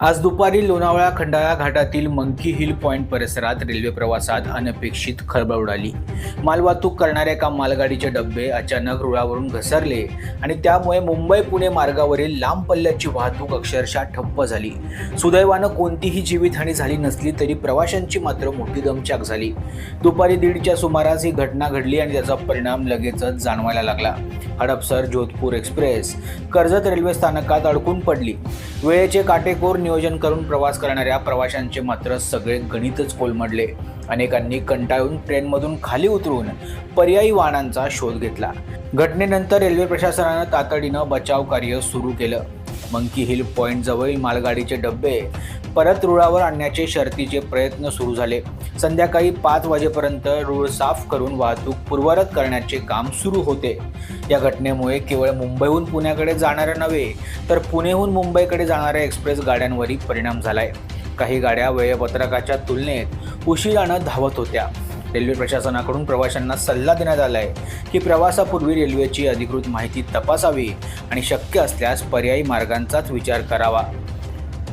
आज दुपारी लोणावळा खंडाळा घाटातील मंकी हिल पॉइंट परिसरात रेल्वे प्रवासात अनपेक्षित खळबळ उडाली. मालवाहतूक करणाऱ्या एका मालगाडीचे डबे अचानक रुळावरून घसरले आणि त्यामुळे मुंबई पुणे मार्गावरील लांब पल्ल्याची वाहतूक अक्षरशः ठप्प झाली. सुदैवानं कोणतीही जीवितहानी झाली नसली तरी प्रवाशांची मात्र मोठी दमचाक झाली. दुपारी दीडच्या सुमारास ही घटना घडली आणि त्याचा परिणाम लगेचच जाणवायला लागला. हडपसर जोधपूर एक्सप्रेस कर्जत रेल्वे स्थानकात अडकून पडली. वेळेचे काटेकोर नियोजन करून प्रवास करणाऱ्या प्रवाशांचे मात्र सगळे गणितच कोलमडले. अनेकांनी कंटाळून ट्रेनमधून खाली उतरून पर्यायी वाहनांचा शोध घेतला. घटनेनंतर रेल्वे प्रशासनानं तातडीनं बचाव कार्य सुरू केलं. मंकी हिल पॉइंट जवळील मालगाडीचे डबे परत रुळावर आणण्याचे शर्तीचे प्रयत्न सुरू झाले. संध्याकाळी पाच वाजेपर्यंत रूळ साफ करून वाहतूक पूर्वरत करण्याचे काम सुरू होते. या घटनेमुळे केवळ मुंबईहून पुण्याकडे जाणाऱ्या नव्हे तर पुणेहून मुंबईकडे जाणाऱ्या एक्सप्रेस गाड्यांवरही परिणाम झालाय. काही गाड्या वेळपत्रकाच्या तुलनेत उशिरानं धावत होत्या. रेल्वे प्रशासनाकडून प्रवाशांना सल्ला देण्यात आला आहे की प्रवासापूर्वी रेल्वेची अधिकृत माहिती तपासावी आणि शक्य असल्यास पर्यायी मार्गांचाच विचार करावा.